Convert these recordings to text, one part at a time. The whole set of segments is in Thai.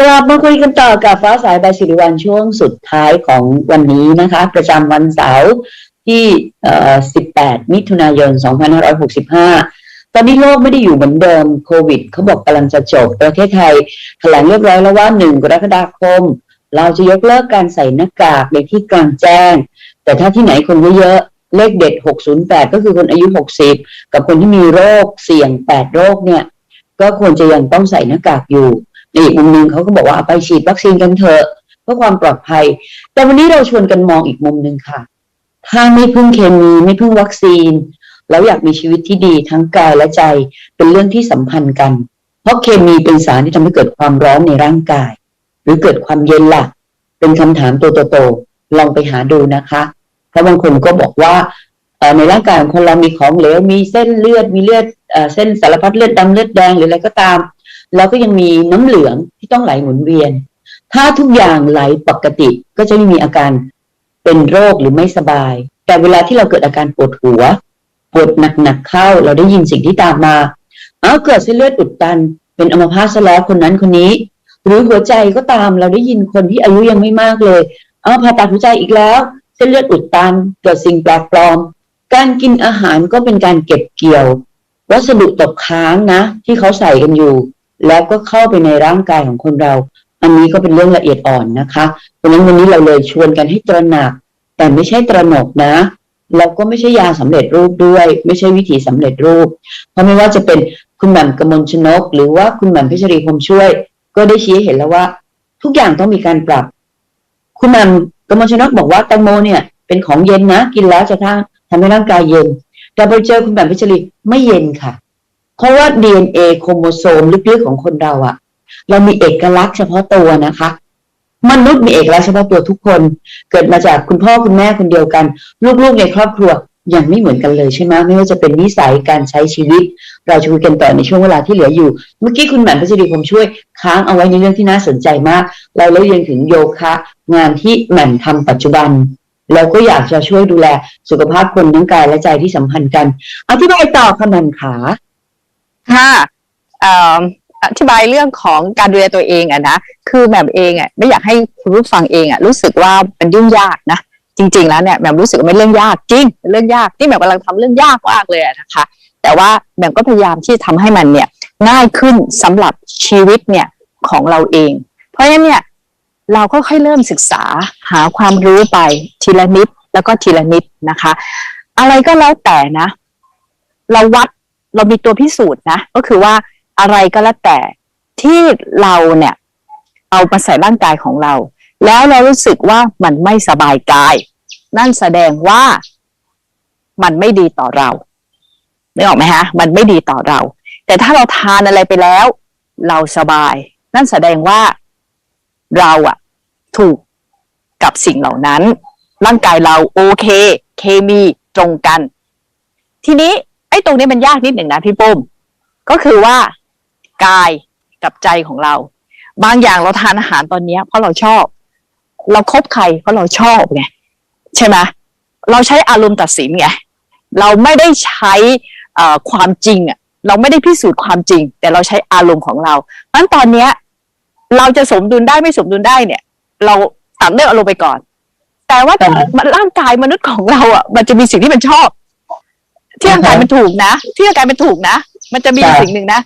กลับมาคุยกันต่อกับฟ้าสายใบสิริวัลช่วงสุดท้ายของวันนี้นะคะ ประจำวันเสาร์ที่ 18 มิถุนายน 2565 ตอนนี้โลกไม่ได้อยู่เหมือนเดิมโควิดเขาบอกกำลังจะจบ ประเทศไทยแถลงเรียบร้อยแล้วว่า 1 กรกฎาคม เราจะยกเลิกการใส่หน้ากากในที่กลางแจ้ง แต่ถ้าที่ไหนคนเยอะๆเลขเด็ด 608 ก็คือคนอายุ 60 กับคนที่มีโรคเสี่ยง 8 โรคเนี่ย ก็ควรจะยังต้องใส่หน้ากากอยู่ ในอีกมุมหนึ่งเขาก็บอกว่าไปฉีดวัคซีนกันเถอะเพื่อความปลอดภัย แต่วันนี้เราชวนกันมองอีกมุมหนึ่งค่ะ ถ้าไม่พึ่งเคมีไม่พึ่งวัคซีน แล้วอยากมีชีวิตที่ดีทั้งกายและใจเป็นเรื่องที่สัมพันธ์กัน เพราะเคมีเป็นสารที่ทำให้เกิดความร้อนในร่างกาย หรือเกิดความเย็นล่ะ เป็นคำถามตัวโตๆลองไปหาดูนะคะ เพราะบางคนก็บอกว่าในร่างกายของคนเรามีของเหลวมีเส้นเลือดมีเลือดเอ่อเส้นสารพัดเลือดดำเลือดแดงหรืออะไรก็ตาม แล้วก็ยังมีน้ำเหลืองที่ต้องไหลหมุนเวียน ถ้าทุกอย่างไหลปกติก็จะไม่มีอาการเป็นโรคหรือไม่สบาย แต่เวลาที่เราเกิดอาการปวดหัว ปวดหนักๆเข้า เราได้ยินสิ่งที่ตามมาเอาเกิดเส้นเลือดอุดตัน เป็นอัมพาตซะแล้วคนนั้นคนนี้ หรือหัวใจก็ตามเราได้ยินคนที่อายุยังไม่มากเลย เอาผ่าตัดหัวใจอีกแล้ว เส้นเลือดอุดตัน เกิดสิ่งแปลกปลอม การกินอาหารก็เป็นการเก็บเกี่ยว วัสดุตกค้างนะ ที่เขาใส่กันอยู่ แล้วก็เข้าไปในร่างกายของคนเรา อันนี้ก็เป็นเรื่องละเอียดอ่อนนะคะเพราะนั้นวันนี้เราเลยชวนกันให้ตระหนัก แต่ไม่ใช่ตระหนกนะแล้วก็ไม่ใช่ยาสำเร็จรูปด้วย ไม่ใช่วิธีสำเร็จรูป เพราะไม่ว่าจะเป็นคุณแหม่มกมลชนก หรือว่าคุณแหม่มพิชรีพรมช่วย ก็ได้ชี้เห็นแล้วว่า ทุกอย่างต้องมีการปรับ คุณแหม่มกมลชนกบอกว่าแตงโมเนี่ยเป็นของเย็นนะ กินแล้วจะทำทำให้ร่างกายเย็นแต่พอเจอคุณแหม่มพิชรีไม่เย็นค่ะ เพราะว่า DNA โครโมโซมลึกๆของคนเราอะเรามีเอกลักษณ์เฉพาะตัวนะคะ มนุษย์มีเอกลักษณ์เฉพาะตัวทุกคน เกิดมาจากคุณพ่อคุณแม่คนเดียวกัน ลูกๆในครอบครัวยังไม่เหมือนกันเลยใช่ไหมไม่ว่าจะเป็นนิสัยการใช้ชีวิต เราจะคุยกันต่อในช่วงเวลาที่เหลืออยู่ เมื่อกี้คุณแหม่มพัชรีผมช่วยค้างเอาไว้ในเรื่องที่น่าสนใจมาก เราเล่าเรียนถึงโยคะ งานที่แหม่มทำปัจจุบันแล้วก็อยากจะช่วยดูแลสุขภาพคนทั้งกายและใจที่สัมพันธ์กันอธิบายต่อค่ะแหม่มขา ค่ะอธิบายเรื่องของการดูแลตัวเองอะนะคือแหม่มเองอะไม่อยากให้คุณผู้ฟังเองอะรู้สึกว่าเป็นยุ่งยากนะจริง ๆ แล้วเนี่ยแหม่มรู้สึกว่าไม่เรื่องยากจริงเป็นเรื่องยากที่แหม่มกำลังทำเรื่องยากมากเลยนะคะ แต่ว่าแหม่มก็พยายามที่จะทำให้มันเนี่ยง่ายขึ้นสำหรับชีวิตเนี่ยของเราเอง เพราะฉะนั้นเนี่ยเราก็ค่อยเริ่มศึกษาหาความรู้ไปทีละนิดแล้วก็ทีละนิดนะคะ อะไรก็แล้วแต่นะ เราวัด เรามีตัวพิสูจน์นะ ก็คือว่าอะไรก็แล้วแต่ที่เราเนี่ย เอามาใส่ร่างกายของเรา แล้วเรารู้สึกว่ามันไม่สบายกาย นั่นแสดงว่ามันไม่ดีต่อเรานึกออกไหมฮะ มันไม่ดีต่อเรา แต่ถ้าเราทานอะไรไปแล้ว เราสบาย นั่นแสดงว่าเราอะถูกกับสิ่งเหล่านั้น ร่างกายเราโอเค เคมีตรงกัน ทีนี้ อ้ตรงนี้มันยากนิดหนึ่งนะพี่ปุ้ม ก็คือว่ากายกับใจของเรา บางอย่างเราทานอาหารตอนเนี้ยเพราะเราชอบ เราคบใครเพราะเราชอบไงใช่ไหมเราใช้อารมณ์ตัดสินไงเราไม่ได้ใช้เอ่อความจริงอะเราไม่ได้พิสูจน์ความจริง แต่เราใช้อารมณ์ของเราเพราะฉะนั้นตอนเนี้ย เราจะสมดุลได้ไม่สมดุลได้เนี่ย เราตัดเรื่องอารมณ์ไปก่อน แต่ว่าแต่มันร่างกายมนุษย์ของเราอะ มันจะมีสิ่งที่มันชอบ ที่ร่างกายมันถูกนะที่ร่างกายมันถูกนะมันจะมีใช่สิ่งหนึ่งนะ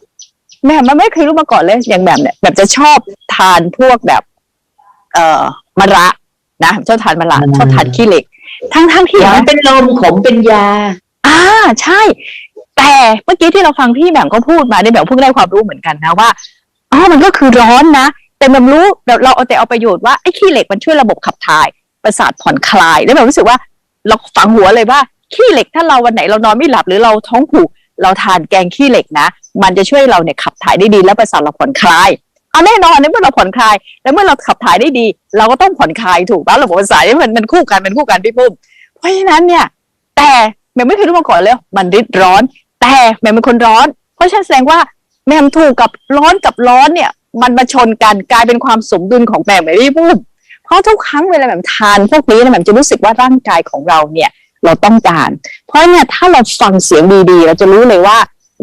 แม่มันไม่เคยรู้มาก่อนเลย อย่างแบบเนี่ยแบบจะชอบทานพวกแบบ เอ่อมะระนะชอบทานมะระชอบทานขี้เหล็ก ทั้งทั้งๆที่หวานเป็นลมขมเป็นยา อ่าใช่ แต่เมื่อกี้ที่เราฟังพี่แหม่มก็พูดมาได้แบบเพิ่งได้ความรู้เหมือนกันนะว่าอ๋อมันก็คือร้อนนะแต่แหม่มรู้แบบเราเอาแต่เอาประโยชน์ว่าไอ้ขี้เหล็กมันช่วยระบบขับถ่ายประสาทผ่อนคลายแล้วแบบรู้สึกว่าเราฝังหัวเลยว่า ขี้เหล็กถ้าเราวันไหนเรานอนไม่หลับหรือเราท้องผูกเราทานแกงขี้เหล็กนะ มันจะช่วยเราเนี่ยขับถ่ายได้ดีและประสาทเราผ่อนคลายเอาแน่นอนในเมื่อเราผ่อนคลาย แล้วเมื่อเราขับถ่ายได้ดี เราก็ต้องผ่อนคลายถูกป่ะระบบประสาทนี่มันมันคู่กันมันคู่กันพี่ปุ้มเพราะฉะนั้นเนี่ย แต่แม่ไม่เคยรู้มาก่อนเลยว่ามันริดร้อน แต่แม่เป็นคนร้อน เพราะฉะนั้นแสดงว่าแม่มถูกกับร้อนกับร้อนเนี่ย มันมาชนกันกลายเป็นความสมดุลของแม่ไม่พี่ปุ้มเพราะทุกครั้งเวลาแม่ทานพวกนี้แม่จะรู้สึกว่าร่างกายของเราเนี่ย เราต้องการ เพราะเนี่ยถ้าเราฟังเสียงดีๆ เราจะรู้เลยว่า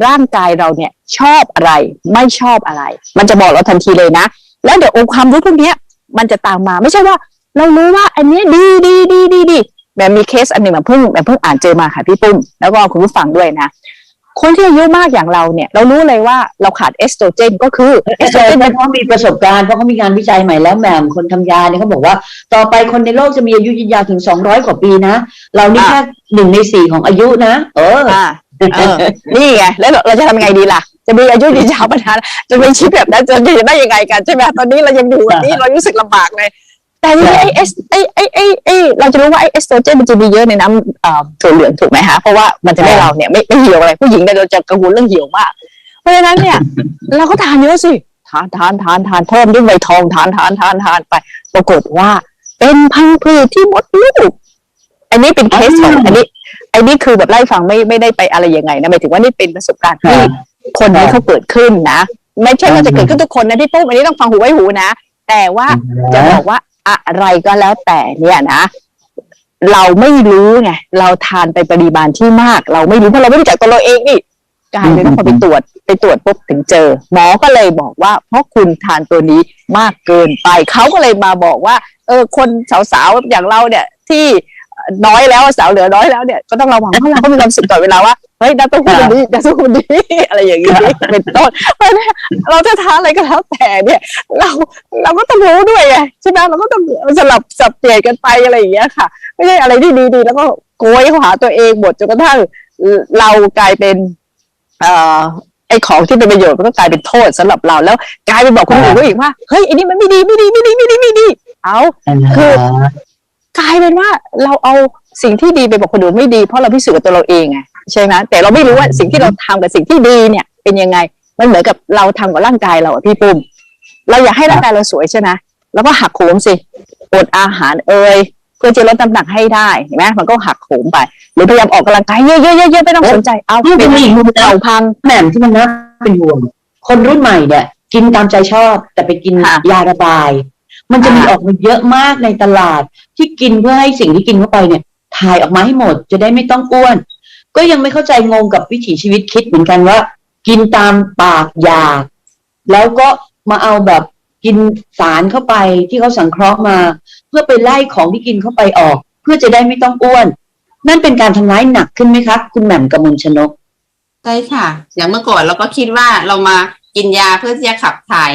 ร่างกายเราเนี่ยชอบอะไรไม่ชอบอะไร มันจะบอกเราทันทีเลยนะ แล้วเดี๋ยวองค์ความรู้พวกนี้มันจะตามมาไม่ใช่ว่า เรารู้ว่าอันนี้ดีดีดีดีดีแบบมีเคสอันหนึ่งแบบเพิ่งแบบเพิ่งอ่านเจอมาค่ะพี่ปุ้มแล้วก็คุณผู้ฟังด้วยนะ คนที่อายุมากอย่างเราเนี่ย เรารู้เลยว่าเราขาดเอสโตรเจนก็คือเอเอสสโตรเตเจนเพราะเขามีประสบการณ์เพราะเขามีงานวิจัยใหม่แล้วแหม่มคนทำยาเนี่ยเขาบอกว่า ต่อไปคนในโลกจะมีอายุยืนยาวถึงสองร้อยกว่าปีนะ เรานี่แค่หนึ่งในสี่ของอายุนะ เอออ่าเออนี่ไงแล้วเราเราจะทำยังไงดีล่ะ จะมีอายุยืนยาวประทานจะมีชีวิตแบบนั้นจะจะได้ยังไงกันใช่ไหมตอนนี้เรายังอยู่แบบนี้เรารู้สึกลำบากเลย แต่นี่ไอเอสไอไอไอไอเราจะรู้ว่าไอเอสโตรเจนมันจะมีเยอะในน้ำเอ่อถั่วเหลืองถูกไหมฮะ เพราะว่ามันจะให้เราเนี่ยไม่ไม่เหี่ยวอะไร ผู้หญิงเนี่ยเราจะกังวลเรื่องเหี่ยวมาก เพราะฉะนั้นเนี่ย เราก็ทานเยอะสิทานทานทานทานเพิ่มด้วยใบทองทานทานทานทานไป ปรากฏว่า เป็นพังผืดที่มดลูกอันนี้เป็นเคสของอันนี้อันนี้คือแบบไล่ฟังไม่ไม่ได้ไปอะไรยังไงนะหมายถึงว่านี่เป็นประสบการณ์ที่ค่ะคนนี้เขาเกิดขึ้นนะไม่ใช่ว่าจะเกิดขึ้นทุกคนนะพี่ปุ้มอันนี้ต้องฟังหูไว้หูนะแต่ว่าจะบอกว่า อะไรก็แล้วแต่เนี่ยนะเราไม่รู้ไงเราทานไปปริมาณที่มาก เราไม่รู้เพราะเราไม่รู้จักตัวเราเองนี่กลายเป็นว่าพอไปตรวจไปตรวจปุ๊บถึงเจอ หมอก็เลยบอกว่า เพราะคุณทานตัวนี้มากเกินไปเขาก็เลยมาบอกว่า เออ คนสาวๆอย่างเราเนี่ย ที่น้อยแล้วสาวเหลือน้อยแล้วเนี่ยก็ต้องระวังเพราะเราก็มีความสุขตลอดเวลาว่า เฮ้ยน้ำเต้าหู้มันดีน้ำเต้าหู้มันดีอะไรอย่างนี้เป็นต้นเพราะฉะนั้นเราจะทานอะไรก็แล้วแต่เนี่ย เราเราก็ต้องรู้ด้วยไงใช่ไหมเราก็ต้องสลับสับเปลี่ยนกันไปอะไรอย่างเงี้ยค่ะ ไม่ใช่อะไรที่ดีๆ แล้วก็โกยเข้าหาตัวเองหมดจนกระทั่งเรากลายเป็นเอ่อไอ้ของที่เป็นประโยชน์มันก็กลายเป็นโทษสำหรับเราแล้วกลายเป็นบอกคนอื่นก็อีกว่าเฮ้ยอันนี้มันไม่ดีไม่ดีไม่ดีไม่ดีไม่ดี เอาคือกลายเป็นว่าเราเอาสิ่งที่ดีไปบอกคนอื่นไม่ดีเพราะเราพิสูจน์กับตัวเราเองไง ใช่ไหมแต่เราไม่รู้ว่าสิ่งที่เราทำกับสิ่งที่ดีเนี่ย เป็นยังไง มันเหมือนกับเราทำกับร่างกายเราอะพี่ปุ้มเราอยากให้ร่างกายเราสวยใช่ไหมแล้วก็หักโหมสิอดอาหารเอ่ยเพื่อจะลดน้ำหนักให้ได้เห็นไหมมันก็หักโหมไป หรือพยายามออกกำลังกายเยอะๆเยอะๆไม่ต้องสนใจเอานี่เป็นอีกมุมนะเข่าพังแหม่มที่มันน่าเป็นห่วงคนรุ่นใหม่เนี่ยกินตามใจชอบ แต่ไปกินค่ะยาระบาย มันจะมีอ่าออกมาเยอะมากในตลาด ที่กินเพื่อให้สิ่งที่กินเข้าไปเนี่ยถ่ายออกมาให้หมด จะได้ไม่ต้องอ้วน ก็ยังไม่เข้าใจงงกับวิถีชีวิตคิดเหมือนกันว่า กินตามปากอยาก แล้วก็มาเอาแบบกินสารเข้าไปที่เขาสังเคราะห์มา เพื่อไปไล่ของที่กินเข้าไปออก เพื่อจะได้ไม่ต้องอ้วน นั่นเป็นการทำร้ายหนักขึ้นไหมครับคุณแหม่มกมลชนกใช่ค่ะ อย่างเมื่อก่อนเราก็คิดว่าเรามากินยาเพื่อที่จะขับถ่าย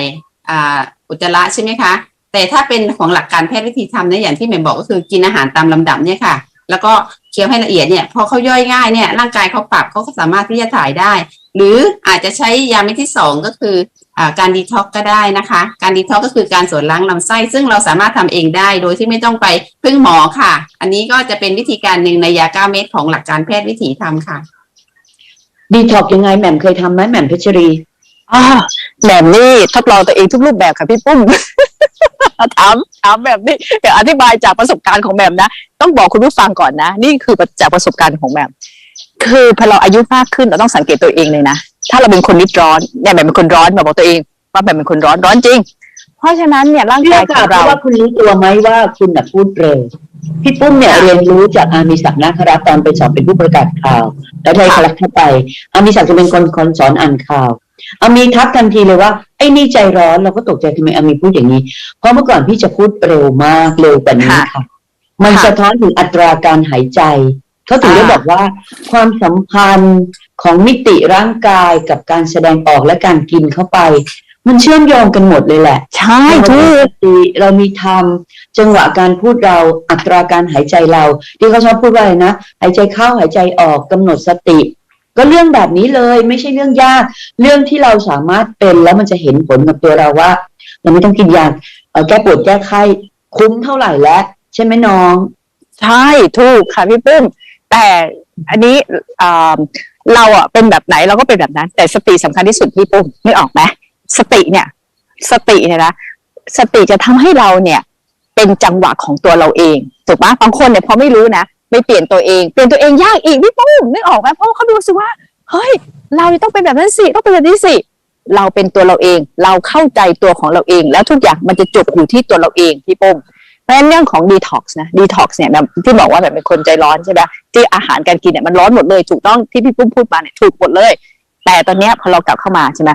อุจจาระใช่ไหมคะ แต่ถ้าเป็นของหลักการแพทย์วิธีทำเนี่ยอย่างที่แหม่มบอกก็คือกินอาหารตามลำดับเนี่ยค่ะ แล้วก็เคี้ยวให้ละเอียดเนี่ยพอเขาย่อยง่ายเนี่ยร่างกายเขาปรับเขาก็สามารถที่จะถ่ายได้ หรืออาจจะใช้ยาเม็ดที่สองก็คืออ่าการดีท็อกก็ได้นะคะ การดีท็อกก็คือการส่วนล้างลำไส้ ซึ่งเราสามารถทำเองได้โดยที่ไม่ต้องไปพึ่งหมอค่ะ อันนี้ก็จะเป็นวิธีการหนึ่งในยาเก้าเม็ดของหลักการแพทย์วิถีทำค่ะ ดีท็อกยังไงแหม่มเคยทำไหมแหม่มเพชรีอ่า แบบนี้ทดลองตัวเองทุกรูปแบบค่ะพี่ปุ้มถามถามแบบนี้เดี๋ยวอธิบายจากประสบการณ์ของแหม่มนะ ต้องบอกคุณผู้ฟังก่อนนะ นี่คือจากประสบการณ์ของแหม่มคือพอเราอายุมากขึ้นเราต้องสังเกตตัวเองเลยนะ ถ้าเราเป็นคนนิดร้อนเนี่ยแหม่มเป็นคนร้อนแบบบอกตัวเอง ว่าแหม่มเป็นคนร้อนร้อนจริง เพราะฉะนั้นเนี่ยร่างเชื่กาอยขค่ะองเพเราราะว่าคุณรู้ตัวไหมว่าคุณน่ะพูดเร็วพี่ปุ้มเนี่ยเรียนรู้จากอามิศักดิ์นาครัตน์ตอนไปสอบเป็นผู้ประกาศข่าว แล้วได้คลักเข้าไปอามิศักดิ์จะเป็นคนคนสอนอ่านข่าว อามีทักทันทีเลยว่าไอ้นี่ใจร้อนเราก็ตกใจทำไมอามีพูดอย่างนี้ เพราะเมื่อก่อนพี่จะพูดเร็วมากเร็วกว่านี้ค่ะมันค่ะสะท้อนถึงอัตราการหายใจเขาถึงได้อ่าบอกว่า ความสัมพันธ์ของมิติร่างกายกับการแสดงออกและการกินเข้าไป มันเชื่อมโยงกันหมดเลยแหละ ใช่เราถูมีกสติเรามีธรรมจังหวะการพูดเราอัตราการหายใจเรา ที่เขาชอบพูดว่าอะไรนะ หายใจเข้าหายใจออกกำหนดสติ ก็เรื่องแบบนี้เลยไม่ใช่เรื่องยาก เรื่องที่เราสามารถเป็นแล้วมันจะเห็นผลกับตัวเราว่า เราไม่ต้องกินยาแก้ปวดแก้ไข้คุ้มเท่าไหร่แล้ว ใช่ไหมน้อง ใช่ถูกค่ะพี่ปุ้ม แต่อันนี้เราอะเป็นแบบไหนเราก็เป็นแบบนั้น แต่สติสำคัญที่สุดพี่ปุ้มนึกออกไหมสติเนี่ย สติเนี่ยนะสติจะทำให้เราเนี่ย เป็นจังหวะของตัวเราเองถูกปะบางคนเนี่ยพอไม่รู้นะ ไม่เปลี่ยนตัวเองเปลี่ยนตัวเองยากอีกพี่ปุ้มนึกออกไหมเพราะเขาดูสิว่าเฮ้ย เราต้องเป็นแบบนั้นสิต้องเป็นแบบนี้สิเราเป็นตัวเราเอง เราเข้าใจตัวของเราเอง แล้วทุกอย่างมันจะจบอยู่ที่ตัวเราเองพี่ปุ้มเพราะฉะนั้นเรื่องของดีท็อกซ์นะดีท็อกซ์เนี่ยแบบที่บอกว่าแบบเป็นคนใจร้อนใช่ไหมที่อาหารการกินเนี่ยมันร้อนหมดเลยถูกต้องที่พี่ปุ้มพูดมาเนี่ยถูกหมดเลย แต่ตอนเนี้ยพอเรากลับเข้ามาใช่ไหม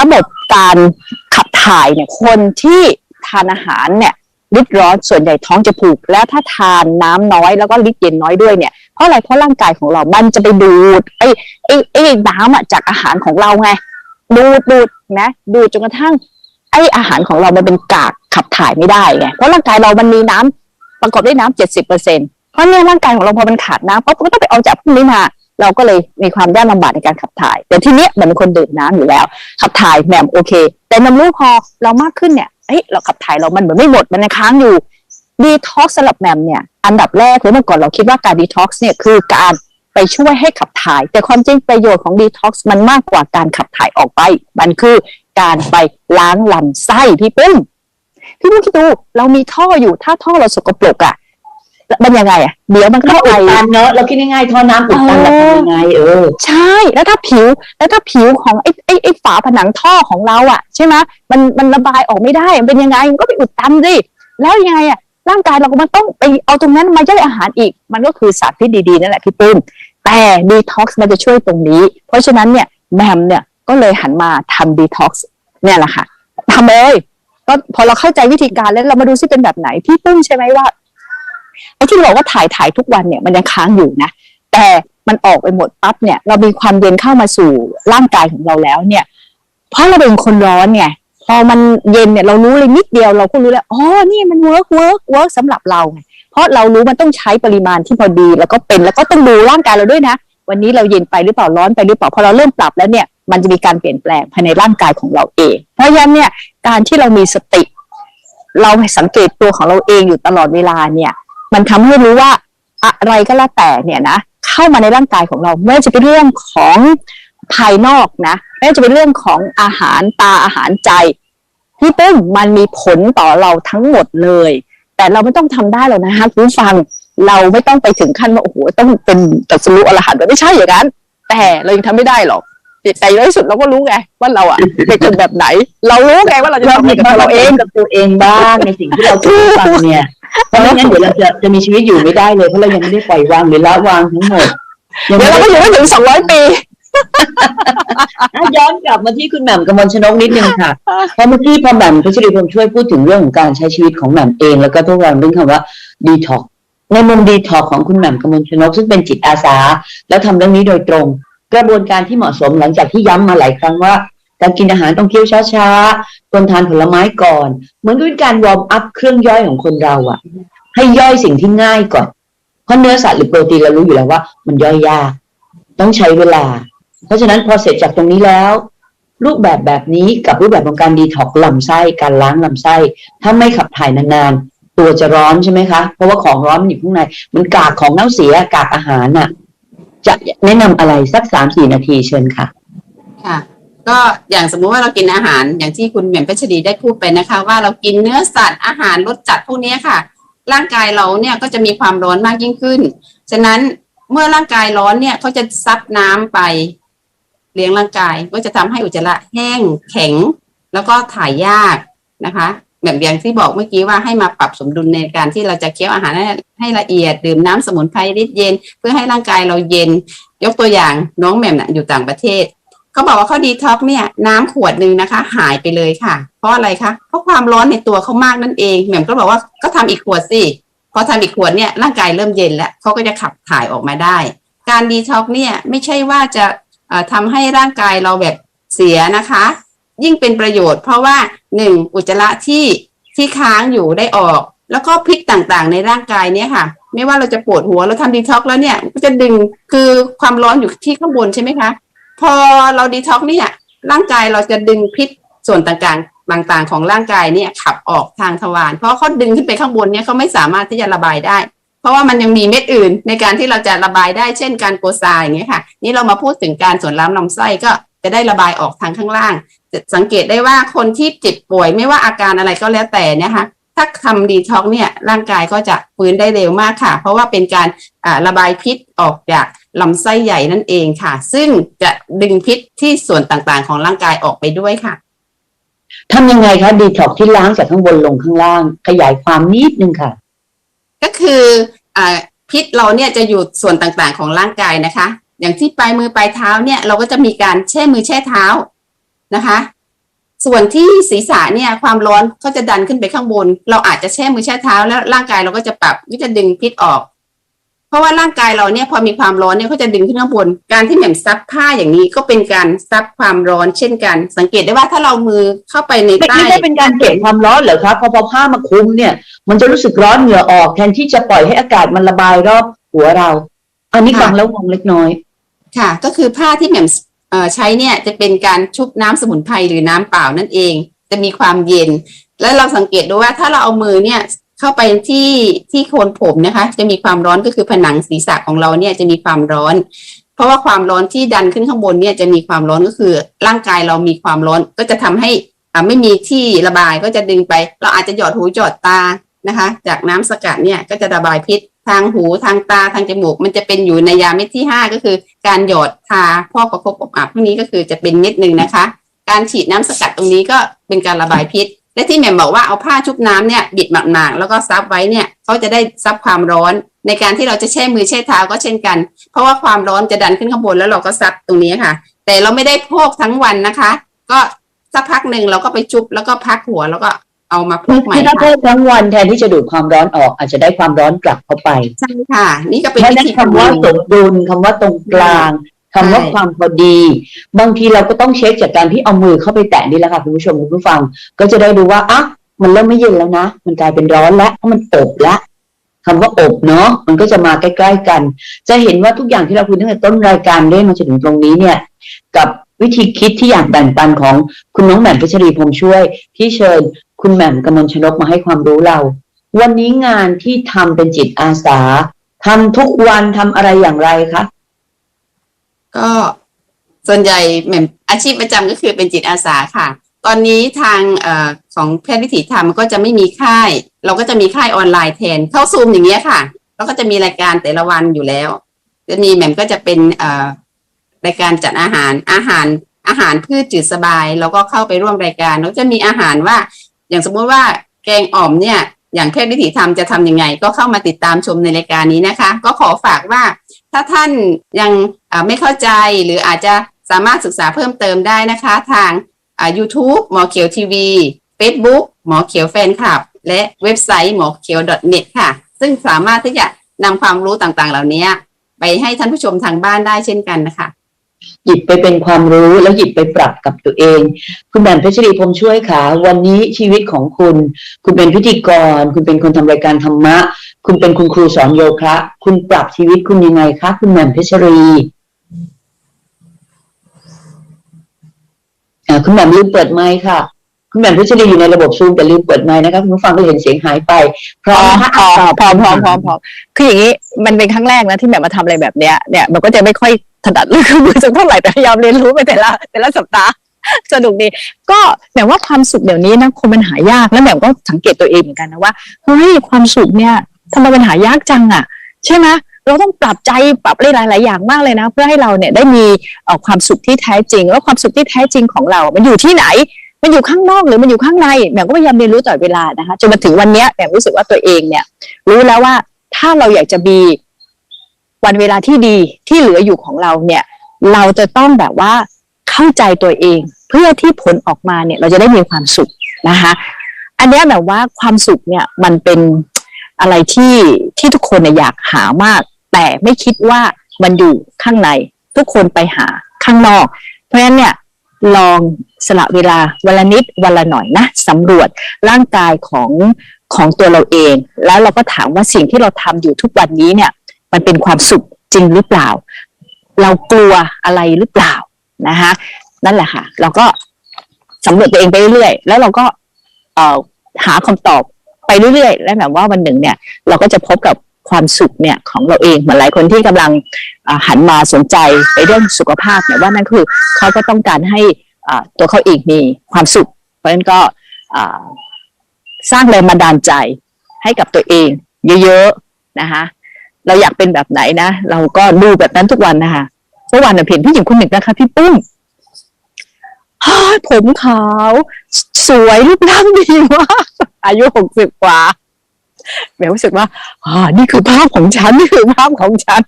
ระบบการขับถ่ายเนี่ยคนที่ทานอาหารเนี่ย ริดร้อนส่วนใหญ่ท้องจะผูก แล้วถ้าทานน้ำน้อยแล้วก็ริดเย็นน้อยด้วยเนี่ยเพราะอะไรเพราะร่างกายของเรามันจะไปดูดไอ้ไอ้ไอ้น้ำอะจากอาหารของเราไงดูดดูดนะดูดจนกระทั่งไอ้อาหารของเรามันเป็นกากขับถ่ายไม่ได้ไงเพราะร่างกายเรามันมีน้ำประกอบด้วยน้ำเจ็ดสิบเปอร์เซ็นเพราะเนี่ยร่างกายของเราพอมันขาดน้ำปั๊บมันก็ต้องไปเอาจากพวกนี้มา เราก็เลยมีความยากลำบากในการขับถ่าย แต่ทีเนี้ยมันเป็นคนดื่มน้ำอยู่แล้ว ขับถ่ายแหม่มโอเค แต่น้ำรู้พอเรามากขึ้นเนี่ย เฮ้ยเราขับถ่ายเรามันเหมือนไม่หมดมันยังค้างอยู่ดีท็อกซ์สำหรับแหม่มเนี่ยอันดับแรกเลยเมื่อก่อนเราคิดว่าการดีท็อกซ์เนี่ยคือการไปช่วยให้ขับถ่าย แต่ความจริงประโยชน์ของดีท็อกซ์มันมากกว่าการขับถ่ายออกไป มันคือการไปล้างลำไส้พี่ปุ้มพี่ปุ้มคิดดูเรามีท่ออยู่ถ้าท่อเราสกปรกอะ มันยังไงอะเดี๋ยวมันก็เข้าอุไอดตันเนอะเราคิดง่ายๆท่อน้ำอุดตันเออเราทำยังไงเออ ใช่แล้วถ้าผิว แล้วถ้าผิวของไอ้ไอ้ไอ้ฝาผนังท่อของเราอะใช่ไหมมันมันระบายออกไม่ได้มันเป็นยังไงมันก็ไปอุดตันสิแล้วยังไงอะร่างกายเราก็มันต้องไปเอาตรงนั้นมาย่อยอาหารอีก มันก็คือสารพิษดีๆนั่นแหละพี่ปุ้มแต่ดีท็อกซ์มันจะช่วยตรงนี้ เพราะฉะนั้นเนี่ยแหมมเนี่ยก็เลยหันมาทำดีท็อกซ์เนี่ยแหละค่ะทำเลยก็พอเราเข้าใจวิธีการแล้วเรามาดูซิเป็นแบบไหนพี่ปุ้มใช่ไหมว่า ไอ้ที่เราบอกว่าถ่ายถ่ายทุกวันเนี่ยมันยังค้างอยู่นะ แต่มันออกไปหมดปั๊บเนี่ย เรามีความเย็นเข้ามาสู่ร่างกายของเราแล้วเนี่ย เพราะเราเป็นคนร้อนไงพอมันเย็นเนี่ยเรารู้เลยนิดเดียวเราก็รู้แล้วอ๋อนี่มันเวิร์กเวิร์กเวิร์กสำหรับเราไงเพราะเรารู้มันต้องใช้ปริมาณที่พอดีแล้วก็เป็นแล้วก็ต้องดูร่างกายเราด้วยนะ วันนี้เราเย็นไปหรือเปล่าร้อนไปหรือเปล่าพอเราเริ่มปรับแล้วเนี่ยมันจะมีการเปลี่ยนแปลงภายในร่างกายของเราเอง เพราะฉะนั้นเนี่ยการที่เรามีสติ เราสังเกตตัวของเราเองอยู่ตลอดเวลาเนี่ย มันทำให้รู้ว่าอะไรก็แล้วแต่เนี่ยนะเข้ามาในร่างกายของเราไม่ว่าจะเป็นเรื่องของภายนอกนะไม่ว่าจะเป็นเรื่องของอาหารตาอาหารใจที่ปึ้งมันมีผลต่อเราทั้งหมดเลย แต่เราไม่ต้องทำได้หรอกนะฮะคุณฟังเราไม่ต้องไปถึงขั้นว่าโอ้โหต้องเป็นตรัสรู้อรหันต์ไม่ใช่อย่างนั้น แต่เรายังทำไม่ได้หรอก แต่ในที่สุดเราก็รู้ไงว่าเราอะเป็นคนแบบไหน เรารู้ไงว่าเราจะทำอะไรกับตัวเราเองกับตัวเองบ้างในสิ่งที่เราคิดฟังเนี่ยเพราะไม่งั้นเดี๋ยวเราจะจะมีชีวิตอยู่ไม่ได้เลยเพราะเรายังไม่ได้ปล่อยวางหรือละวางทั้งหมดยังเดี๋ยวไม่เราได้ก็อยู่ไม่ถึงสองร้อยปีอะย้อนกลับมาที่คุณแหม่มกมลชนกนิดนึงค่ะ เพราะเมื่อกี้พอแหม่มพัชรีพงษ์ช่วยพูดถึงเรื่องของการใช้ชีวิตของแหม่มเองแล้วก็ทุกวันเรื่องคำว่าดีท็อกในมุมดีท็อกของคุณแหม่มกมลชนกซึ่งเป็นจิตอาสา แล้วทำเรื่องนี้โดยตรง กระบวนการที่เหมาะสมหลังจากที่ย้ำมาหลายครั้งว่า การกินอาหารต้องเคี้ยวช้าๆควรทานผลไม้ก่อน เหมือนกับเป็นการวอร์มอัพเครื่องย่อยของคนเราอะให้ย่อยสิ่งที่ง่ายก่อน เพราะเนื้อสัตว์หรือโปรตีนเรารู้อยู่แล้วว่า มันย่อยยาก ต้องใช้เวลา เพราะฉะนั้นพอเสร็จจากตรงนี้แล้ว รูปแบบแบบนี้กับรูปแบบของการดีท็อกลำไส้การล้างลำไส้ ถ้าไม่ขับถ่ายนานๆตัวจะร้อนใช่ไหมคะ เพราะว่าของร้อนมันอยู่ข้างใน มันกากของเน่าเสียกากอาหารน่ะ จะแนะนำอะไรสักสามสี่นาทีเชิญค่ะ ค่ะ ก็อย่างสมมุติว่าเรากินอาหารอย่างที่คุณเหม่มเพชรดีได้พูดไปนะคะ ว่าเรากินเนื้อสัตว์อาหารรสจัดพวกนี้ค่ะ ร่างกายเราเนี่ยก็จะมีความร้อนมากยิ่งขึ้น ฉะนั้นเมื่อร่างกายร้อนเนี่ยเขาจะซับน้ำไปเลี้ยงร่างกายก็จะทำให้อุจจาระแห้งแข็ง แล้วก็ถ่ายยากนะคะ แบบอย่างที่บอกเมื่อกี้ว่าให้มาปรับสมดุลในการที่เราจะเคี้ยวอาหารให้ใหละเอียด ดื่มน้ำสมุนไพรริดเย็น เพื่อให้ร่างกายเราเย็น ยกตัวอย่างน้องแหม่มน่ะอยู่ต่างประเทศเขาบอกว่าเขาดีท็อกเนี่ยน้ำขวดหนึ่งนะคะ หายไปเลยค่ะ เพราะอะไรคะเพราะความร้อนในตัวเขามากนั่นเองแหม่มก็บอกว่าก็ทำอีกขวดสิพอทำอีกขวดเนี่ยร่างกายเริ่มเย็นแล้วเขาก็จะขับถ่ายออกมาได้ การดีท็อกเนี่ยไม่ใช่ว่าจะเอ่อทำให้ร่างกายเราแบบเสียนะคะ ยิ่งเป็นประโยชน์ เพราะว่าหนึ่งอุจจาระที่ที่ค้างอยู่ได้ออก แล้วก็พิษต่างๆ ในร่างกายเนี่ยค่ะ ไม่ว่าเราจะปวดหัวเราทำดีท็อกแล้วเนี่ยก็จะดึงคือความร้อนอยู่ที่ข้างบนใช่ไหมคะ พอเราดีท็อกเนี่ยร่างกายเราจะดึงพิษส่วนต่างๆต่างๆ ของร่างกายเนี่ยขับออกทางทวารเพราะเขาดึงขึ้นไปข้างบนเนี่ยเขาไม่สามารถที่จะระบายได้ เพราะว่ามันยังมีเม็ดอื่นในการที่เราจะระบายได้เช่นการโกซาอย่างเงี้ยค่ะ นี่เรามาพูดถึงการส่วนล้ำลำไส้ก็จะได้ระบายออกทางข้างล่าง สังเกตได้ว่าคนที่เจ็บป่วยไม่ว่าอาการอะไรก็แล้วแต่เนะคะถ้าทำดีท็อกเนี่ยร่างกายก็จะฟื้นได้เร็วมากค่ะ เพราะว่าเป็นการอ่าระบายพิษออกจากลำไส้ใหญ่นั่นเองค่ะ ซึ่งจะดึงพิษที่ส่วนต่างๆ ของร่างกายออกไปด้วยค่ะทำยังไงคะดีท็อกที่ล้างจากข้างบนลงข้างล่าง ขยายความนิดนึงค่ะ ก็คืออ่าพิษเราเนี่ยจะอยู่ส่วนต่างๆของร่างกายนะคะ อย่างที่ปลายมือปลายเท้าเนี่ยเราก็จะมีการแช่มือแช่เท้า นะคะ ส่วนที่ศีรษะเนี่ยความร้อนเขาจะดันขึ้นไปข้างบน เราอาจจะแช่มือแช่เท้าแล้วร่างกายเราก็จะปรับวิจะดึงพิษออก เพราะว่าร่างกายเราเนี่ยพอมีความร้อนเนี่ยเขาจะดึงขึ้นข้างบน การที่แหม่มซับผ้าอย่างนี้ก็เป็นการซับความร้อนเช่นกัน สังเกตได้ว่าถ้าเรามือเข้าไปในไม่ใต้ไม่ได้เป็นการเก็บความร้อนเหรอครับพอพอผ้ามาคลุมเนี่ย มันจะรู้สึกร้อนเหงื่อออกแทนที่จะปล่อยให้อากาศมันระบายรอบหัวเรา อันนี้ฟังแล้วงงเล็กน้อยค่ะก็คือผ้าที่แหม่มเอ่อ ใช้เนี่ยจะเป็นการชุบน้ำสมุนไพรหรือน้ำเปล่านั่นเอง จะมีความเย็น แล้วเราสังเกตดูว่าถ้าเราเอามือเนี่ยเข้าไปที่ที่โคนผมนะคะ จะมีความร้อนก็คือผนังศีรษะของเราเนี่ยจะมีความร้อน เพราะว่าความร้อนที่ดันขึ้นข้างบนเนี่ยจะมีความร้อนก็คือ ร่างกายเรามีความร้อนก็จะทำให้อ่าไม่มีที่ระบายก็จะดึงไป เราอาจจะหยอดหูหยอดตานะคะ จากน้ำสกัดเนี่ยก็จะระบายพิษ ทางหูทางตาทางจมูก มันจะเป็นอยู่ในยาเม็ดที่ห้าก็คือ การหยอดทาพอกประคบอบอาบพวกนี้ก็คือจะเป็นเม็ดหนึ่งนะคะ การฉีดน้ำสกัดตรงนี้ก็เป็นการระบายพิษ และที่แหม่มบอกว่าเอาผ้าชุบน้ำเนี่ยบิดหนักๆแล้วก็ซับไว้เนี่ยเขาจะได้ซับความร้อน ในการที่เราจะแช่มือแช่เท้าก็เช่นกัน เพราะว่าความร้อนจะดันขึ้นข้างบนแล้วเราก็ซับตรงนี้ค่ะ แต่เราไม่ได้โพกทั้งวันนะคะ ก็สักพักหนึ่งเราก็ไปชุบแล้วก็พักหัวแล้วก็ เอามาโพกใหม่คือถ้าค่ะเพิ่มทั้งวันแทนที่จะดูดความร้อนออก อาจจะได้ความร้อนกลับเข้าไปใช่ค่ะ นี่ก็เป็นเพราะฉะวินั้นธีคำว่าสมดุลคำว่าตรงกลางคำว่าใช่ความพอดี บางทีเราก็ต้องเช็คจากการที่เอามือเข้าไปแตะนี่แหละค่ะคุณผู้ชมคุณผู้ฟัง ก็จะได้รู้ว่าอะมันเริ่มไม่เย็นแล้วนะ มันกลายเป็นร้อนแล้วเพราะมันอบแล้วคำว่าอบเนาะมันก็จะมาใกล้ ๆกัน จะเห็นว่าทุกอย่างที่เราคุยตั้งแต่ต้นรายการเรื่อยมาจนถึงตรงนี้เนี่ย กับวิธีคิดที่อยากแบ่งปันของคุณน้องแหม่มพัชรีพรหมช่วย ที่เชิญ คุณแหม่มกมลชนกมาให้ความรู้เรา วันนี้งานที่ทำเป็นจิตอาสาทำทุกวันทำอะไรอย่างไรคะก็ส่วนใหญ่แหม่มอาชีพประจำก็คือเป็นจิตอาสาค่ะ ตอนนี้ทางอของแพทย์วิถีธรรมก็จะไม่มีค่าย เราก็จะมีค่ายออนไลน์แทน เข้าซูมอย่างเงี้ยค่ะ แล้วก็จะมีรายการแต่ละวันอยู่แล้ว จะมีแหม่มก็จะเป็นเอ่อรายการจัดอาหารอาหารอาหารพืชจืดสบาย แล้วก็เข้าไปร่วมรายการแล้วจะมีอาหารว่า อย่างสมมุติว่าแกงอ่อมเนี่ยอย่างแพทย์วิถีธรรมจะทำยังไง ก็เข้ามาติดตามชมในรายการนี้นะคะ ก็ขอฝากว่าถ้าท่านยังไม่เข้าใจหรืออาจจะสามารถศึกษาเพิ่มเติมได้นะคะ ทางอ่า YouTube หมอเขียวทีวี Facebook หมอเขียวแฟนคลับ และเว็บไซต์หมอเขียว .net ค่ะ ซึ่งสามารถที่จะนำความรู้ต่างๆ เหล่านี้ ไปให้ท่านผู้ชมทางบ้านได้เช่นกันนะคะ หยิบไปเป็นความรู้แล้วหยิบไปปรับกับตัวเอง คุณแหม่มเพชรีพรมช่วยค่ะ วันนี้ชีวิตของคุณ คุณเป็นพิธีกร คุณเป็นคนทำรายการธรรมะ คุณเป็นคุณครูสอนโยคะคุณปรับชีวิตคุณยังไงคะคุณแหม่มเพชรีอ่าคุณแหม่มลืมเปิดไมค์ค่ะ คุณแหม่มเพชรีอยู่ในระบบซูมแต่ลืมเปิดไมค์นะคะคุณผู้ฟังก็เห็นเสียงหายไปพร้อมนะคะพร้อมพร้อมพร้อมพร้อมคืออย่างนี้มันเป็นครั้งแรกนะที่แบบมาทำอะไรแบบเนี้ยเนี่ยมันก็จะไม่ค่อย ถนัดเรื่องมือสักเท่าไหร่แต่พยายามเรียนรู้ไปแต่ละแต่ละสัปดาห์สนุกดีก็แต่ว่าความสุขเดี๋ยวนี้นะคนมันหายากแล้วแบบก็สังเกตตัวเองเหมือนกันนะว่าเฮ้ยความสุขเนี่ยทำไมมันหายากจังอะ ใช่ไหมเราต้องปรับใจปรับอะไรหลายๆอย่างมากเลยนะ เพื่อให้เราเนี่ยได้มีความสุขที่แท้จริง แล้วความสุขที่แท้จริงของเรา มันอยู่ที่ไหน มันอยู่ข้างนอกหรือมันอยู่ข้างในแหมก็พยายามเรียนรู้ตลอดเวลานะคะจนมาถึงวันนี้แหม่มรู้สึกว่าตัวเองเนี่ย รู้แล้วว่าถ้าเราอยากจะมี วันเวลาที่ดีที่เหลืออยู่ของเราเนี่ย เราจะต้องแบบว่าเข้าใจตัวเอง เพื่อที่ผลออกมาเนี่ยเราจะได้มีความสุขนะคะ อันนี้แบบว่าความสุขเนี่ยมันเป็นอะไรที่ที่ทุกคนอยากหามาก แต่ไม่คิดว่ามันอยู่ข้างใน ทุกคนไปหาข้างนอก เพราะฉะนั้นเนี่ยลองสละเวลาวันละนิดวันละหน่อยนะสำรวจร่างกายของของตัวเราเอง แล้วเราก็ถามว่าสิ่งที่เราทำอยู่ทุกวันนี้เนี่ย มันเป็นความสุขจริงหรือเปล่า เรากลัวอะไรหรือเปล่านะคะนั่นแหละค่ะ เราก็สำรวจตัวเองไปเรื่อยๆแล้วเราก็เอ่อหาคำตอบไปเรื่อยๆแล้วแบบว่าวันหนึ่งเนี่ย เราก็จะพบกับความสุขเนี่ยของเราเองเหมือนหลายคนที่กำลังหันมาสนใจในเรื่องสุขภาพเนี่ยว่านั่นคือเขาก็ต้องการให้ตัวเขาเองมีความสุข เพราะฉะนั้นก็สร้างแรงบันดาลใจให้กับตัวเอง เยอะๆนะคะ เราอยากเป็นแบบไหนนะเราก็ดูแบบนั้นทุกวันนะคะเมื่อวานน่ะเห็นผู้หญิงคนหนึ่งนะคะพี่ปุ้มผมขาว สวยรูปร่างดีมากอายุหกสิบกว่าแบบรู้สึกว่าอ่านี่คือภาพของฉัน นี่คือภาพของฉัน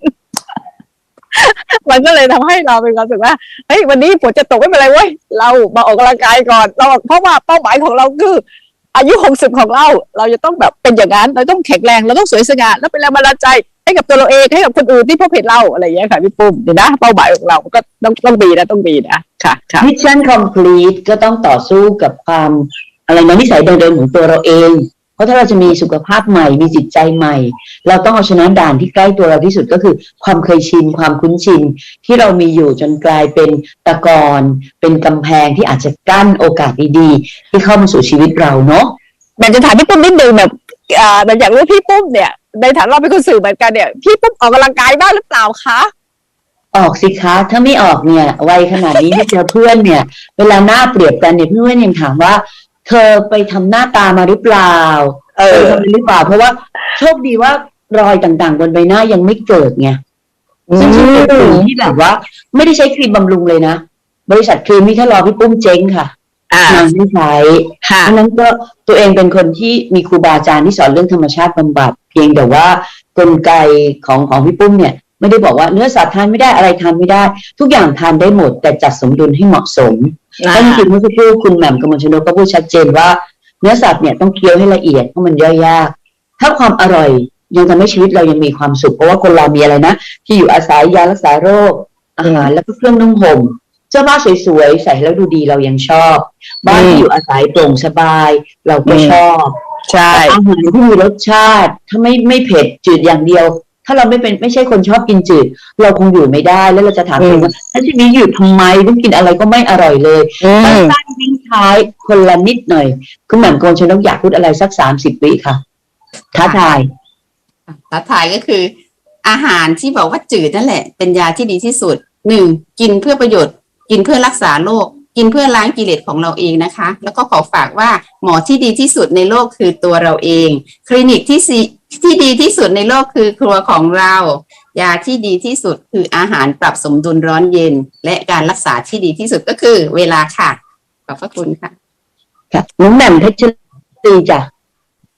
มันก็เลยทำให้เราเป็นความรู้สึกว่า เฮ้ย วันนี้ฝนจะตกไม่เป็นไรเว้ย เรามาออกกำลังกายก่อน เราเพราะว่าเป้าหมายของเราคือ อายุหกสิบของเรา เราจะต้องแบบเป็นอย่างนั้น เราต้องแข็งแรง เราต้องสวยสง่า แล้วเป็นแรงบันดาลใจ ให้กับตัวเราเองให้กับคนอื่นที่พบเห็นเราอะไรอย่างเงี้ยค่ะพี่ปุ้มเดี๋ยวนะเป้าหมายของเราก็ต้องต้องมีนะต้องมีนะค่ะค่ะมิชชั่นคอมพลีทก็ต้องต่อสู้กับความอะไรนะนิสัยเดิมๆของตัวเราเอง เพราะถ้าเราจะมีสุขภาพใหม่มีจิตใจใหม่ เราต้องเอาชนะด่านที่ใกล้ตัวเราที่สุดก็คือ ความเคยชินความคุ้นชิน ที่เรามีอยู่จนกลายเป็นตะกอนเป็นกำแพงที่อาจจะกั้นโอกาสดีๆที่เข้ามาสู่ชีวิตเราเนาะแบ่จะถามพี่ปุ้มนิดนึงแบบ อ่าแบบอยากรู้ว่าพี่ปุ้มเนี่ย ในฐานะเราเป็นคนสื่อเหมือนกันเนี่ยพี่ปุ้มออกกำลังกายบ้างหรือเปล่าคะออกสิคะ ถ้าไม่ออกเนี่ยวัยขนาดนี้ไม่เจอเพื่อนเนี่ย เวลาหน้าเปรียบกันเนี่ยเพื่อนยังถามว่า เธอไปทำหน้าตามาหรือเปล่า เอเอออทำไมหรือเปล่า เพราะว่าโชคดีว่ารอยต่างๆ บนใบหน้ายังไม่เกิดไงซึ่งเป็นสิ่งที่แบบว่า ไม่ได้ใช้ครีมบำรุงเลยนะ บริษัทครีมนี่ถ้ารอพี่ปุ้มเจ๊งค่ะ อ่านางไม่ใช้ค่ะเพราะฉะนั้นก็ตัวเองเป็นคนที่มีครูบาอาจารย์ที่สอนเรื่องธรรมชาติบำบัด เพียงแต่ว่ากลไกของของพี่ปุ้มเนี่ย ไม่ได้บอกว่าเนื้อสัตว์ทานไม่ได้อะไรทานไม่ได้ ทุกอย่างทานได้หมด แต่จัดสมดุลให้เหมาะสมอ่าเพราะจริงๆเมื่อสักครู่คุณแหม่มกมลชนกก็พูดชัดเจนว่า เนื้อสัตว์เนี่ยต้องเคี้ยวให้ละเอียดเพราะมันย่อยยาก ถ้าความอร่อยยังทำให้ชีวิตเรายังมีความสุขเพราะว่าคนเรามีอะไรนะที่อยู่อาศัยยารักษาโรคอาหารแล้วก็เครื่องนุ่งห่ม เสื้อผ้าสวยๆ ใส่แล้วดูดีเรายังชอบ บ้านที่อยู่อาศัยโปร่งสบาย เราก็ชอบ ใช่แต่อาหารที่มีรสชาติ ถ้าไม่ไม่เผ็ดจืดอย่างเดียว ถ้าเราไม่เป็นไม่ใช่คนชอบกินจืด เราคงอยู่ไม่ได้แล้วเราจะถามตัวเองว่าถ้าชีวิตอยู่ทำไมต้องกินอะไรก็ไม่อร่อยเลยอืมสั้นๆทิ้งท้ายคนละนิดหน่อย คุณแหม่มโกนชนกอยากพูดอะไรสักสามสิบวิค่ะท้าทายท้าทายก็คือ อาหารที่บอกว่าจืดนั่นแหละ เป็นยาที่ดีที่สุดหนึ่งกินเพื่อประโยชน์ กินเพื่อรักษาโรคกินเพื่อล้างกิเลสของเราเองนะคะ แล้วก็ขอฝากว่าหมอที่ดีที่สุดในโลกคือตัวเราเอง คลินิกที่ที่ดีที่สุดในโลกคือครัวของเรา ยาที่ดีที่สุดคืออาหารปรับสมดุลร้อนเย็น และการรักษาที่ดีที่สุดก็คือเวลาค่ะ ขอบพระคุณค่ะค่ะน้องแหม่มเพชรตีจ้ะ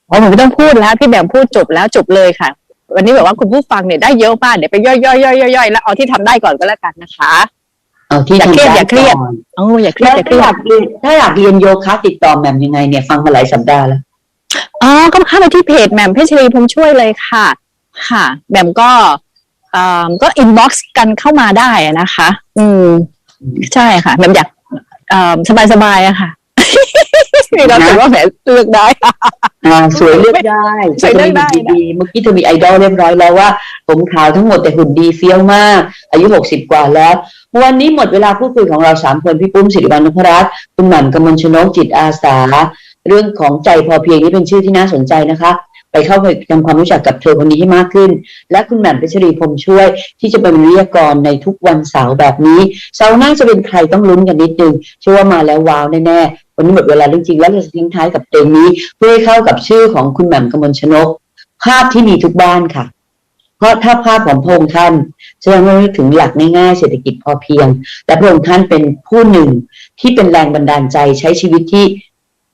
อ๋อผมไม่ต้องพูดแล้วพี่แบมพูดจบแล้วจบเลยค่ะ วันนี้แบบว่าคุณผู้ฟังเนี่ยได้เยอะมากเดี๋ยวไปย่อยย่อยย่อยย่อยแล้วเอาที่ทำได้ก่อนก็แล้วกันนะคะ เอาที่อย่าเครียดทำอย่าเครียดก่อนโอ้อย่าเครียแล้ดวอย่าเคถ้ารีอยยาดกเรียนถ้าอยากเรียนโยคะติดต่อแหม่มยังไงเนี่ยฟังมาหลายสัปดาห์แล้วอ๋อก็เข้าไปที่เพจแหม่มเพชรีพงษ์ช่วยเลยค่ะ ค่ะแหม่มก็เอ่อก็อินบ็อกซ์กันเข้ามาได้อะนะคะ อืม ใช่ค่ะแหม่มอยากเอ่อสบายๆอะค่ะมีเราถือว่าแหมเลือกได้อ่าสวยเลือกได้สวยเลือกได้นะดีๆเมื่อกี้เธอมีไอดอลเรียบร้อยแล้วว่า ผมขาวทั้งหมดแต่หุ่นดีเฟี้ยวมาก อายุหกสิบกว่าแล้ว วันนี้หมดเวลาพูดคุยของเราสามคนพี่ปุ้มสิริวัณนพรัตน์คุณหม่ำกมลชนกจิตอาสา เรื่องของใจพอเพียงนี่เป็นชื่อที่น่าสนใจนะคะ ไปเข้าไปทำความรู้จักกับเธอคนนี้ให้มากขึ้น และคุณแหม่มเพชรีพรมช่วย ที่จะเป็นวิทยากรในทุกวันเสาร์แบบนี้เสาร์หน้าจะเป็นใครต้องลุ้นกันนิดนึงเชื่อว่ามาแล้วว้าวแน่ๆวันนี้หมดเวลาจริงๆแล้วเราจะทิ้งท้ายกับเพลงนี้ เพื่อให้เข้ากับชื่อของคุณแหม่มกมลชนก ภาพที่มีทุกบ้านค่ะ เพราะถ้าภาพของพระองค์ท่านแสดงว่าถึงหลักง่ายๆเศรษฐกิจพอเพียงและพระองค์ท่านเป็นผู้หนึ่งที่เป็นแรงบันดาลใจใช้ชีวิตที่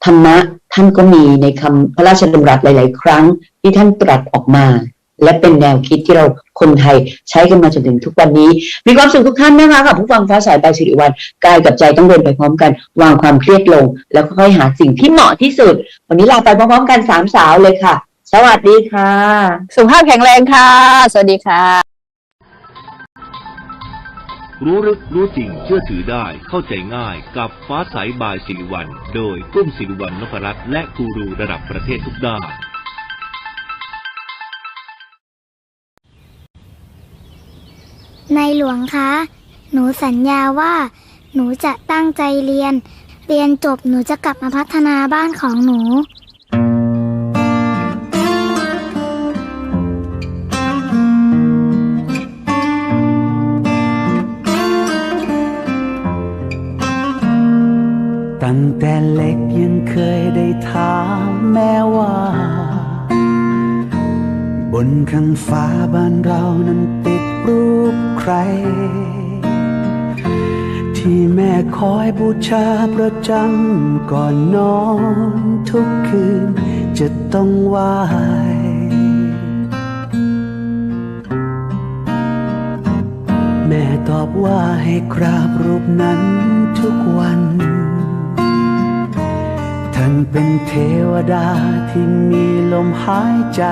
ธรรมะท่านก็มีในคำพระราชดำรัสหลาย ๆ ครั้งที่ท่านตรัสออกมา และเป็นแนวคิดที่เราคนไทยใช้กันมาจนถึงทุกวันนี้ มีความสุขทุกท่านนะคะกับผู้ฟังฟ้าสายไปสิริวัลกายกับใจต้องเดินไปพร้อมกัน วางความเครียดลง แล้วค่อยหาสิ่งที่เหมาะที่สุด วันนี้ลาไปพร้อมๆกันสามสาวเลยค่ะ สวัสดีค่ะ สุขภาพแข็งแรงค่ะ สวัสดีค่ะ รู้ลึกรู้จริงเชื่อถือได้เข้าใจง่ายกับฟ้าใสบายสิริวัลโดยกุ้มสิริวัลนพรัตน์และกูรูระดับประเทศทุกด้านในหลวงคะ หนูสัญญาว่า หนูจะตั้งใจเรียน เรียนจบหนูจะกลับมาพัฒนาบ้านของหนู นข้างฟ้าบ้านเรานั้นติดรูปใคร ที่แม่คอยบูชาประจำก่อนนอนทุกคืนจะต้องไหวแม่ตอบว่าให้กราบรูปนั้นทุกวัน ท่านเป็นเทวดาที่มีลมหายใจ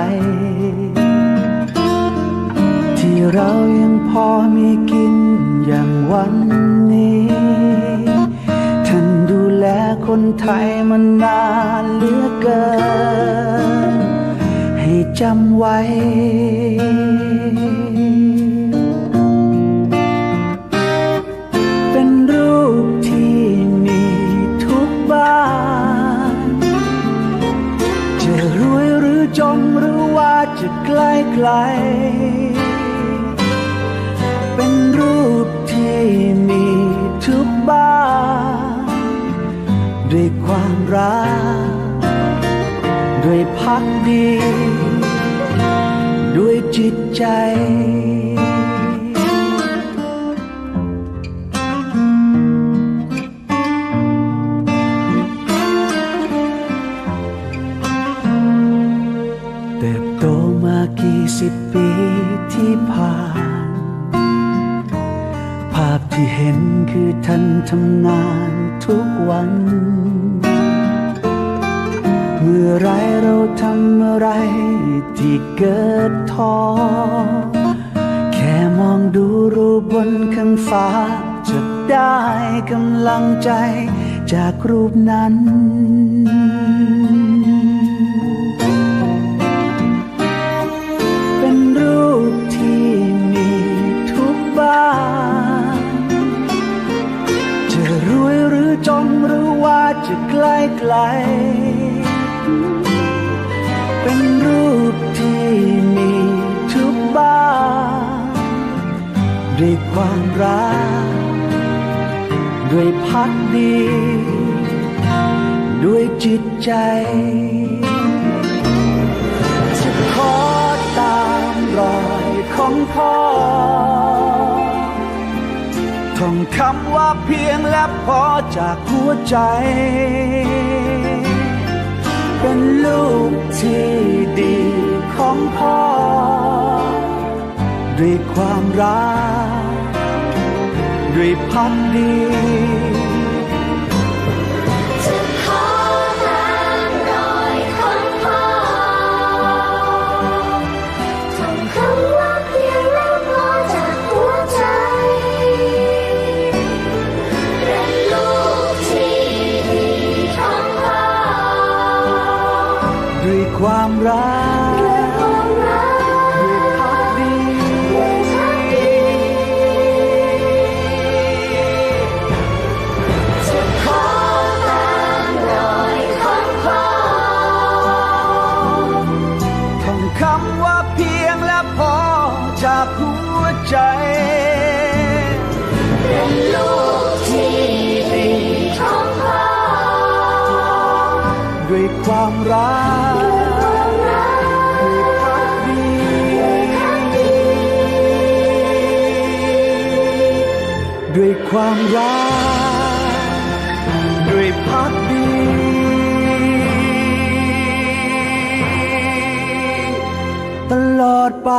ที่เรายังพอมีกินอย่างวันนี้ ท่านดูแลคนไทยมานานเหลือเกิน ให้จำไว้เป็นรูปที่มีทุกบ้านจะรวยหรือจนหรือว่าจะไกลไกล รักด้วยพักดี ด้วยจิตใจเติบโตมากี่สิบปีที่ผ่าน ภาพที่เห็นคือท่านทำงานทุกวันเมื่อไรเราทำอะไรที่เกิดท้อ แค่มองดูรูปบนข้างฟ้า จะได้กำลังใจจากรูปนั้น เป็นรูปที่มีทุกบ้าน จะรวยหรือจนหรือว่าจะไกลไกล เป็นรูปที่มีทุกบ้านด้วยความรัก ด้วยพักดี ด้วยจิตใจ จะขอตามรอยของพ่อท่องคำว่าเพียงและพอจากหัวใจ เป็นลูกที่ดีของพ่อ ด้วยความรัก ด้วยพักดี ยา ด้วยพักดีตลอดไป